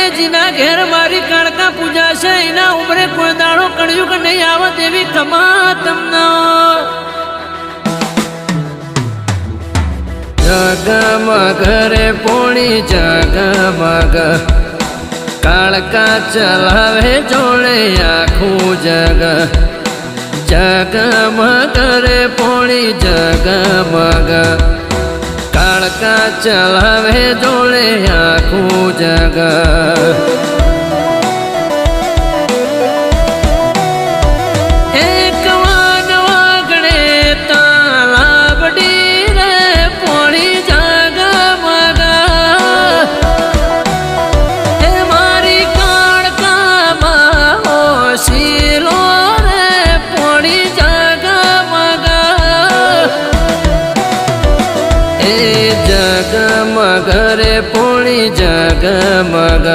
જીના ઘેર મારી કાળકા પૂજા છે, એના ઉમરે કોઈ દાડો કણ્યું કે નહીં આવે તેવી કમા તમને જગમગ રે પોણી જગમગ કાળકા ચલાવે જોડે આખું જગ. જગમગ રે પોણી જગમગ કાળકા ચલાવે જોડે આખું જગ એ જગમગ રે પોણી જગમગ